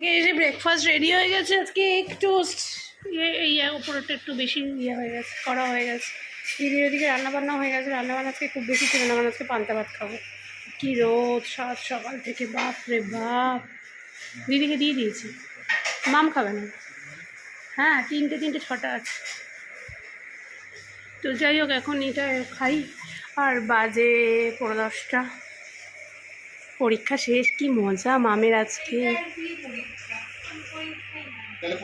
এই যে breakfast ready হয়ে গেছে, আজকে এক টোস্ট ইয়ে উপরটা একটু বেশি ইয়ে হয়ে গেছে করা হয়ে গেছে। দিদির ওদিকে রান্নাবান্না হয়ে গেছে, রান্নাবান্না আজকে খুব বেশি ছিল না মানে আজকে পান্তা ভাত খাব। কি রোদ, সাত সকাল থেকে বাপ রে বাপ। দিদিকে দিয়ে দিয়েছি। মাম খাবে না। হ্যাঁ তিনটে তিনটে, ছটা আছে। তো যাই হোক, এখন এটা খাই। আর বাজে পনেরো দশটা। পরীক্ষা শেষ কি মজা মামের আজকে। তাহলে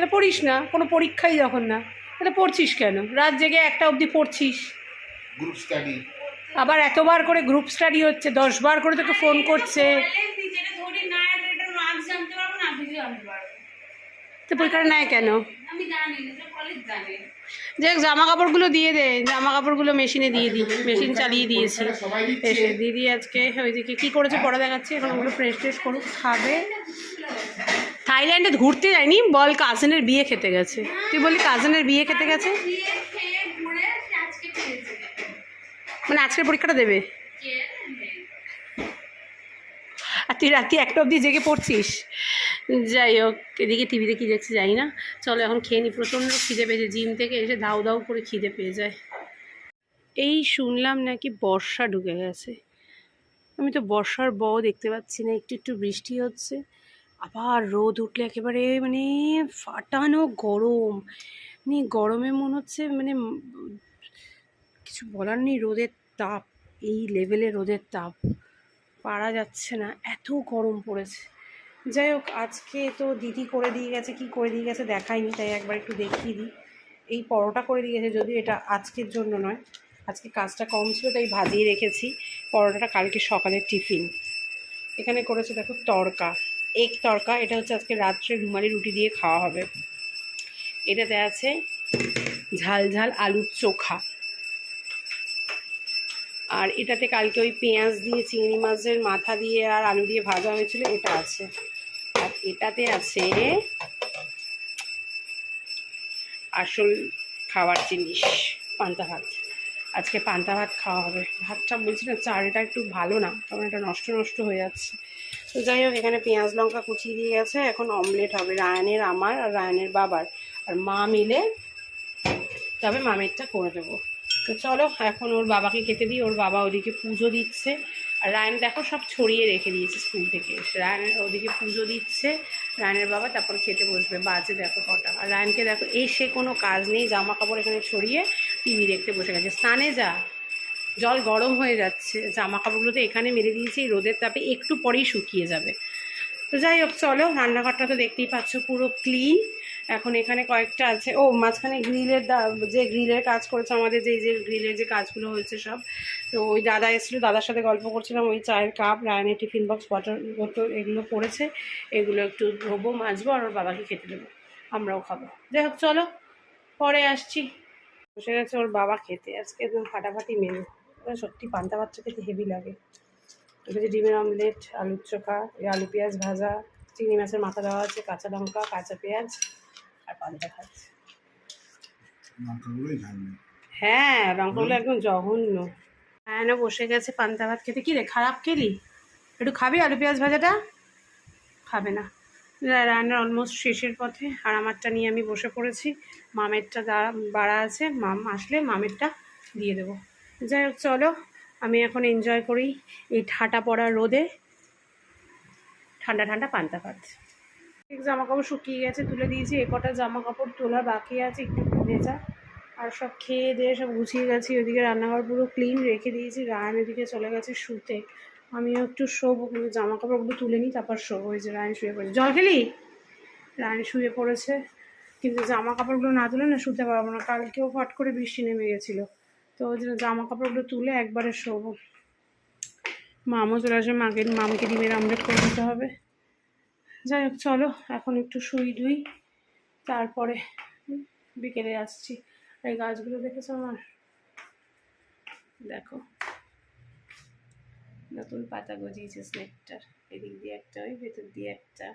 না? পড়িস না কোনো পরীক্ষাই যখন না। তাহলে পড়ছিস কেন? রাত জেগে একটা অবধি পড়ছিস। গ্রুপ স্টাডি আবার এতবার করে গ্রুপ স্টাডি হচ্ছে দশবার করে তোকে ফোন করছে। তো পরীক্ষাটা নেয় কেন? যে জামা কাপড়গুলো দিয়ে দে। জামা কাপড়গুলো মেশিনে দিয়ে দিই মেশিন চালিয়ে দিয়েছি। এসে দিদি আজকে ওইদিকে কী করেছে পরে দেখাচ্ছি এখন ওগুলো ফ্রেশ ট্রেশ করুক খাবে। থাইল্যান্ডে ঘুরতে যায়নি? বল কাজিনের বিয়ে খেতে গেছে। তুই বলি কাজিনের বিয়ে খেতে গেছে? মানে আজকের পরীক্ষাটা দেবে? আর তুই রাত্রি একটা অবধি জেগে পড়ছিস? যাই হোক, এদিকে টিভিতে কী দেখছি জানি না। চলো এখন খেয়ে নি। প্রচণ্ড খিদে পেয়েছে, জিম থেকে এসে দাউ দাউ করে খিদে পেয়ে যায়। এই শুনলাম নাকি বর্ষা ঢুকে গেছে। আমি তো বর্ষার ব দেখতে পাচ্ছি না, একটু একটু বৃষ্টি হচ্ছে। আবার রোদ উঠলে একেবারে মানে ফাটানো গরম। মানে গরমে মনে হচ্ছে মানে কিছু বলার নেই, রোদের তাপ। এই লেভেলে রোদের তাপ। পারা যাচ্ছে না, এত গরম পড়েছে। যাই হোক, আজকে তো দিদি করে দিয়ে গেছে, কি করে দিয়ে গেছে দেখাইনি, তাই একবার একটু দেখিয়ে দিই। এই পরোটা করে দিয়ে গেছে, যদিও এটা আজকের জন্য নয়, আজকে কাজটা কম ছিল, তাই ভাজিয়ে রেখেছি। পরোটাটা কালকে সকালের টিফিন। এখানে করেছে, দেখো তড়কা এক তড়কা এটা হচ্ছে আজকে রাত্রে রুমালি রুটি দিয়ে খাওয়া হবে। এটাতে আছে ঝাল ঝাল আলুর চোখা। আর এটাতে কালকে ওই পেঁয়াজ দিয়ে, চিংড়ি মাছের মাথা দিয়ে আর আলু দিয়ে ভাজা হয়েছিল, এটা আছে। এটাতে আছে আসল খাওয়ার জিনিস, পান্তা ভাত। আজকে পান্তা ভাত খাওয়া হবে। ভাতটা বলছি না, চালটা একটু ভালো না, কারণ এটা নষ্ট নষ্ট হয়ে যাচ্ছে। তো যাই হোক, এখানে পেঁয়াজ লঙ্কা কুচিয়ে দিয়ে গেছে এখন অমলেট হবে রায়নের আমার আর রায়নের বাবার। আর মা মিলে তবে মামেরটা করে দেবো। তো চলো, এখন ওর বাবাকে খেতে দিই, ওর বাবা ওদিকে পুজো দিচ্ছে। আর রায়ন দেখো সব ছড়িয়ে রেখে দিয়েছে স্কুল থেকে। এসে রায়নের ওদিকে পুজো দিচ্ছে, রায়নের বাবা তারপর খেতে বসবে, বাজে দেখো কটা। আর রায়নকে দেখো, এসে কোনো কাজ নেই জামা কাপড় এখানে ছড়িয়ে টিভি দেখতে বসে গেছে। স্নানে যা, জল গরম হয়ে যাচ্ছে জামা কাপড়গুলো তো এখানে মেরে দিয়েছি, এই রোদের তাপে একটু পরেই শুকিয়ে যাবে। তো যাই হোক, চলো, রান্নাঘরটা তো দেখতেই পাচ্ছ পুরো ক্লিন এখন এখানে কয়েকটা আছে, ও, মাঝখানে গ্রিলের যে গ্রিলের কাজ করেছে আমাদের, যে যে গ্রিলের যে কাজগুলো হয়েছে সব তো ওই দাদা এসেছিল দাদার সাথে গল্প করছিলাম ওই চায়ের কাপ রায়নের টিফিন বক্স ওয়াটার বোতল এগুলো পড়েছে এগুলো একটু ধোবো মাজবো আর ওর বাবাকে খেতে দেবো আমরাও খাব। যাই হোক চলো পরে আসছি। বসে গেছে ওর বাবা খেতে আজকে একদম ফাটাফাটি মেনু সত্যি পান্তা বাচ্চা খেতে হেভি লাগে। যে ডিমের অমলেট আলুর চোখা এই আলু পেঁয়াজ ভাজা চিংড়ি মাছের মাথা দেওয়া আছে কাঁচা লঙ্কা কাঁচা পেঁয়াজ আর পান্তা খাচ্ছে হ্যাঁ লঙ্কাগুলো একদম জঘন্য। হ্যাঁ না বসে গেছে, পান্তা ভাত খেতে। কি রে, খারাপ খেলি? একটু খাবি আলু পেঁয়াজ ভাজাটা? খাবে না। রান্নার অলমোস্ট শেষের পথে। আর আমারটা নিয়ে আমি বসে পড়েছি। মামেরটা বাড়া আছে। মাম আসলে মামেরটা দিয়ে দেবো। যাই হোক, চলো। আমি এখন এনজয় করি এই ঠাটা পড়া রোদে। ঠান্ডা ঠান্ডা পান্তা ভাত। জামা কাপড় শুকিয়ে গেছে, তুলে দিয়েছি। এ কটা জামা কাপড় তোলা বাকি আছে, একটু ভেজা। আর সব খেয়ে দিয়ে সব গুছিয়ে গেছি, ওইদিকে রান্নাঘর পুরো ক্লিন রেখে দিয়েছি, রায়ন এদিকে চলে গেছে শুতে। আমিও একটু শোবো, কিন্তু জামা কাপড়গুলো তুলে নিই, তারপর শোবো, ওই যে রায়ন শুয়ে পড়েছে। জল খেলি? রায়ন শুয়ে পড়েছে, কিন্তু জামা কাপড়গুলো না তুলে না শুতে পারব না। কালকেও ফট করে বৃষ্টি নেমে গেছিল, তো ওই জন্য জামা কাপড়গুলো তুলে একবারে শোবো। মামও চলে আসবে, মাকে, মামকে ডিমের আমলেট করে দিতে হবে। যাই হোক, চলো, এখন একটু শুই ধুই তারপরে বিকেলে আসছি। এই গাছগুলো দেখেছ আমার? দেখো। নতুন পাতা গজিয়েছে স্নেকটার। এদিক দিয়ে একটা, ওই ভেতর দিয়ে একটা।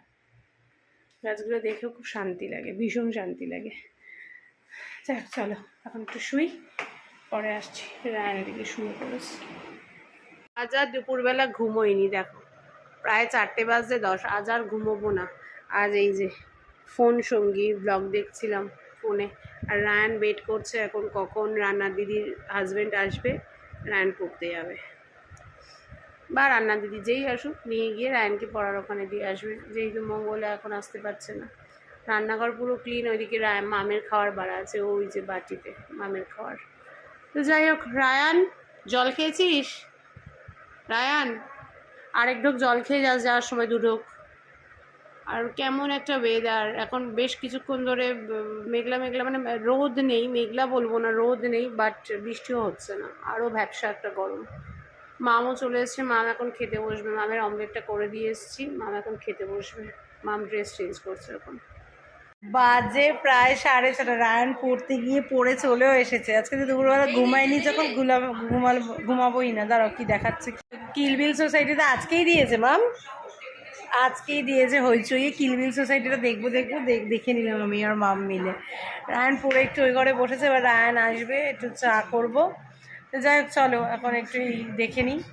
গাছগুলো দেখেও খুব শান্তি লাগে, ভীষণ শান্তি লাগে। যাই হোক চলো, এখন একটু শুই, পরে আসছি। রায়নের দিকে শুয়ে পড়েছি। আজ আর দুপুরবেলা ঘুমোইনি দেখো। প্রায় চারটে বাজতে দশ, আজ আর ঘুমোবো না। আজ এই যে ফোন সঙ্গী, ব্লগ দেখছিলাম। ফোনে। আর রায়ান ওয়েট করছে এখন কখন রান্নার দিদির হাজব্যান্ড আসবে, রায়ান পড়তে যাবে। বা রান্না দিদি যেই আসুক, নিয়ে গিয়ে রায়ানকে পড়ার ওখানে দিয়ে আসবে। যেহেতু মঙ্গলে এখন আসতে পারছে না। রান্নাঘর পুরো ক্লিন ওইদিকে রায় মামের খাওয়ার বাড়া আছে, ওই যে বাটিতে মামের খাওয়ার। তো যাই হোক, রায়ান, জল খেয়েছিস? রায়ান, আরেক ঢোক জল খেয়ে যাস যাওয়ার সময় দু ঢোক। আর কেমন একটা ওয়েদার এখন বেশ কিছুক্ষণ ধরে মেঘলা মেঘলা মানে রোদ নেই, মেঘলা বলব না, রোদ নেই বাট বৃষ্টিও হচ্ছে না। আরও ভ্যাবসা একটা গরম। মামও চলে এসছে, মাম এখন খেতে বসবে। মামের অমলেটটা করে দিয়ে এসেছি। মাম এখন খেতে বসবে। মাম ড্রেস চেঞ্জ করছে এখন। বাজে প্রায় সাড়ে ছটা। রায়ন পড়তে গিয়ে পড়ে চলেও এসেছে। আজকে তো দুপুরবেলা ঘুমাইনি যখন ঘুমাল ঘুমাবোই না। দাঁড়াও, কি দেখাচ্ছে? কিলবিল সোসাইটিতে আজকেই দিয়েছে, মাম? আজকেই দিয়েছে হইচই কিলবিল সোসাইটিটা দেখব দেখব, দেখ- নিলাম আমি আর মাম মিলে। রায়ন পড়ে একটু ওই ঘরে বসেছে, এবার রায়ন আসবে, একটু চা করব। যাই হোক, চলো, এখন একটু দেখে নিই,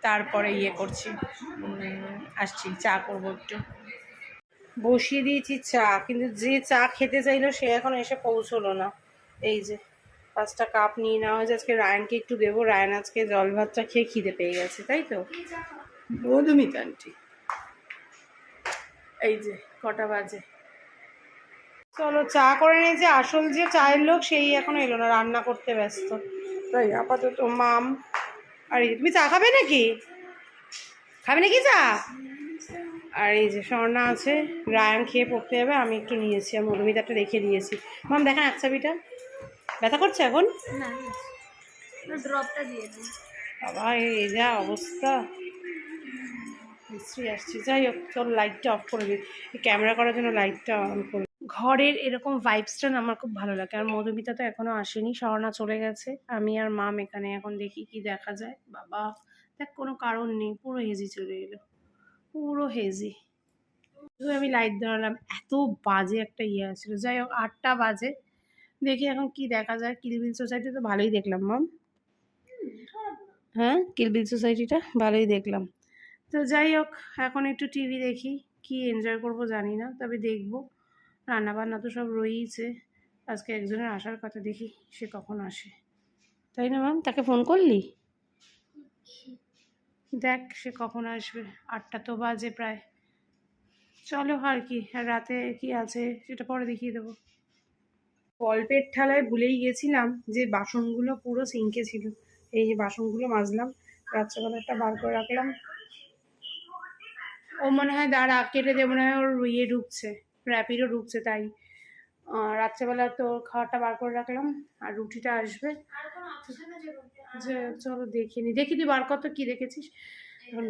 তারপরে ইয়ে করছি। আসছি, চা করব একটু। বসিয়ে দিয়েছি চা, কিন্তু যে চা খেতে চাইলো, সে এখন এসে পৌঁছলো না। এই যে, পাঁচটা কাপ নিয়ে নেওয়া হয়েছে, আজকে রায়নকে একটু দেবো। রায়ন আজকে জল ভাতটা খেয়ে খিদে পেয়ে গেছে, তাই তো? মধুমিতা আন্টি এই যে কটা বাজে। চলো চা করে নিয়েছে আসল যে চায়ের লোক সেই এখন এলো না রান্না করতে ব্যস্ত। তাই আপাতত মাম আর তুমি চা খাবে নাকি? খাবে নাকি চা? আর এই যে স্বর্ণা আছে রায়ান খেয়ে পড়তে যাবে আমি একটু নিয়েছি আর মধুমিতাটা রেখে দিয়েছি। মাম দেখেন এক চাবিটা ব্যথা করছে এখন? না ড্রপটা দিয়ে বাবা এই যা অবস্থা। মিস্ত্রি আসছে। যাই হোক, চল লাইটটা অফ করে দিই। ক্যামেরা করার জন্য লাইটটা অন করে। ঘরের এরকম ভাইবসটা আমার খুব ভালো লাগে। আর মধুমিতা তো এখনও আসেনি স্বর্ণা চলে গেছে। আমি আর মাম এখানে এখন দেখি কি দেখা যায়। বাবা, দেখ কোনো কারণ নেই, পুরো হেজি চলে এলো। পুরো হেজি আমি লাইট ধরালাম। এত বাজে একটা ইয়ে আসছিল যাই হোক, আটটা বাজে। দেখি এখন কি দেখা যায়। কিলবিল সোসাইটি তো ভালোই দেখলাম মাম হ্যাঁ কিলবিল সোসাইটিটা ভালোই দেখলাম। তো যাই হোক, এখন একটু টিভি দেখি, কি এনজয় করব জানি না, তবে দেখব। রান্নাবান্না তো সব রয়েইছে, আজকে একজনের আসার কথা দেখি, সে কখন আসে। তাই না ম্যাম তাকে ফোন করলি? দেখ, সে কখন আসবে, আটটা তো বাজে প্রায়। চলো আর কি, আর রাতে কি আছে, সেটা পরে দেখিয়ে দেবো। গল্পের ঠালায় ভুলেই গেছিলাম যে বাসনগুলো পুরো সিঙ্কে ছিল। এই যে বাসনগুলো মাজলাম রাত্রেবেলা একটা বার করে রাখলাম ও মনে হয় দাঁড়া কেটে মনে হয় ওর ইয়ে ঢুকছে র্যাপিডও ঢুকছে তাই। রাত্রেবেলা তো খাওয়াটা বার করে রাখলাম আর রুটিটা আসবে। যে চলো দেখে নি। দেখি তুই বার কর তো কী দেখেছিস?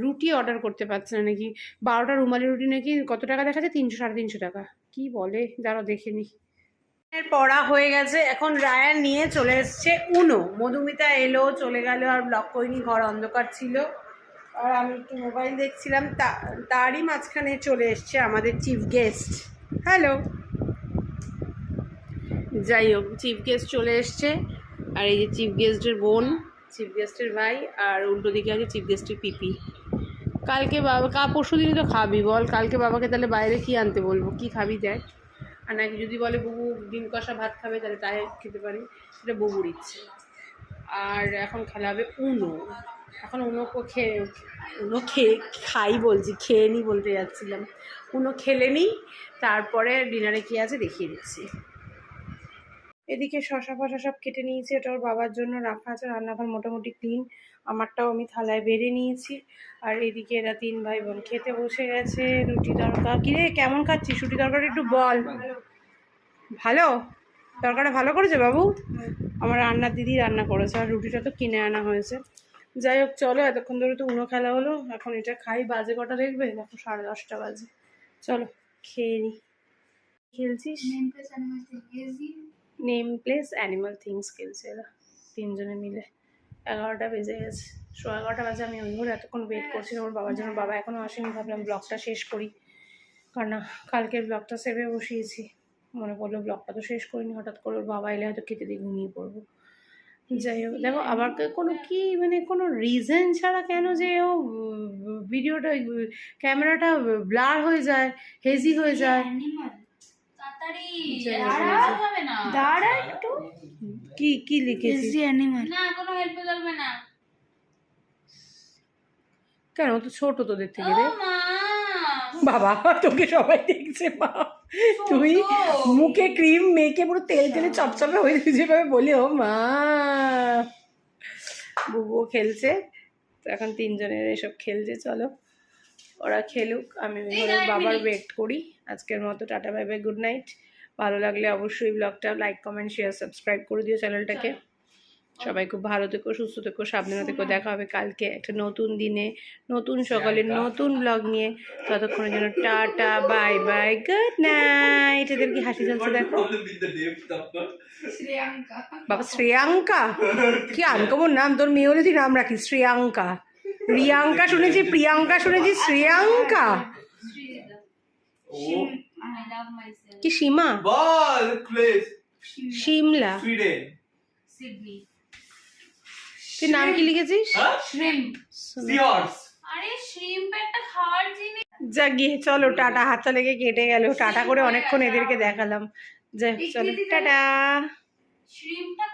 রুটি অর্ডার করতে পারছে না নাকি? বারোটা রুমালি রুটি নাকি কত টাকা দেখা যায় তিনশো সাড়ে তিনশো টাকা। কি বলে? দাঁড়াও দেখে নি। এর পড়া হয়ে গেছে এখন রায়ান নিয়ে চলে এসছে উনো। মধুমিতা এলো চলে গেল আর ব্লক করিনি ঘর অন্ধকার ছিল। আর আমি একটু মোবাইল দেখছিলাম তারই মাঝখানে চলে এসছে আমাদের চিফ গেস্ট। হ্যালো। যাই হোক, চিফ গেস্ট চলে এসছে, আর এই যে চিফ গেস্টের বোন, চিফ গেস্টের ভাই, আর উল্টো দিকে আছে চিফ গেস্টের পিপি। কালকে বাবা, কা, পরশু দিনই তো খাবি, বল কালকে বাবাকে তাহলে বাইরে কি আনতে বলব, কি খাবি দেখ। আর নাকি যদি বলে বুবু ডিম কষা ভাত খাবে, তাহলে তাই খেতে পারি, সেটা বুবুর ইচ্ছে। আর এখন খেলা হবে উনো। এখন উনো খেয়ে উনো খেয়ে খাই বলছি খেয়ে নি বলতে যাচ্ছিলাম। উনো খেলে নিই তারপরে ডিনারে কী আছে দেখিয়ে দিচ্ছি। এদিকে শশা ফশা সব কেটে নিয়েছি এটা ওর বাবার জন্য রাখা আছে রান্নাঘর মোটামুটি ক্লিন আমারটাও আমি থালায় বেড়ে নিয়েছি। আর এদিকে এরা তিন ভাই বোন খেতে বসে গেছে রুটি তরকা কিরে কেমন খাচ্ছিস? রুটি তরকারি একটু বল। ভালো? তরকারিটা ভালো করেছে বাবু? আমার রান্নার দিদি রান্না করেছে আর রুটিটা তো কিনে আনা হয়েছে। যাই হোক চলো এতক্ষণ ধরে তো উনো খেলা হলো। এখন এটা খাই বাজে কটা দেখবে? দেখো সাড়ে দশটা বাজে। চলো খেয়ে নি। খেলছিস? নেম প্লেস অ্যানিমাল থিংস খেলছে। এরা তিনজনে মিলে। এগারোটা বেজে গেছে। সো এগারোটা বাজে আমি ওই ঘরে এতক্ষণ ওয়েট করছি ওর বাবার জন্য। বাবা এখনও আসেনি ভাবলাম ব্লগটা শেষ করি। কারণ না কালকের ব্লগটা সেভে বসিয়েছি। মনে পড়ল ব্লগটা তো শেষ করিনি হঠাৎ করে ওর বাবা এলে হয়তো খেতে দিয়ে ঘুমিয়ে পড়ব। যাই হোক দেখো আবার কে- কোনো কি মানে কোনো রিজন ছাড়া কেন যে ও ভিডিওটা ক্যামেরাটা ব্লার হয়ে যায় হেজি হয়ে যায়। দাঁড়া একটু। কি কি লিখেছি অ্যানিমাল না কোনো হেল্প চলবে না। কেন? তো ছোট তোদের থেকে রে মা বাবা তোকে সবাই দেখছে মা। তুই মুখে ক্রিম মেখে পুরো তেল তেলে চপচপে হয়ে তুই যেভাবে বলি ও মা। বুবু খেলছে তো এখন তিনজনের এসব খেলছে চলো। ওরা খেলুক আমি বাবার ওয়েট করি। আজকের মতো tata bye bye good night ভালো লাগলে অবশ্যই ব্লগটা লাইক কমেন্ট শেয়ার সাবস্ক্রাইব করে দিও চ্যানেলটাকে। সবাই খুব ভালো থেকো সুস্থ থেকো সাবধানে থেকো দেখা হবে কালকে একটা নতুন দিনে নতুন সকালে নতুন ব্লগ নিয়ে। ততক্ষণের জন্য tata bye bye good night এদের কি হাসি চলছে দেখো? বাবা শ্রেয়াঙ্কা? কি আনকমন নাম? তোর মেয়ে হলে তুই নাম রাখিস শ্রেয়াঙ্কা। রিয়াঙ্কা শুনেছি প্রিয়াঙ্কা শুনেছি শ্রেয়াঙ্কা। কি সীমা? বল প্লিজ সিমলা সুইডেন সিডনি তুই নাম কি লিখেছিস? হ্যাঁ? শ্রিম্প সিহর্স আরে শ্রিম্প একটা খাওয়ার জিনিস। যা গিয়ে চলো টাটা। হাতটা লেগে কেটে গেল। টাটা করে অনেকক্ষণ এদেরকে দেখালাম। যাই চলো। টাটা। শ্রিম্পটা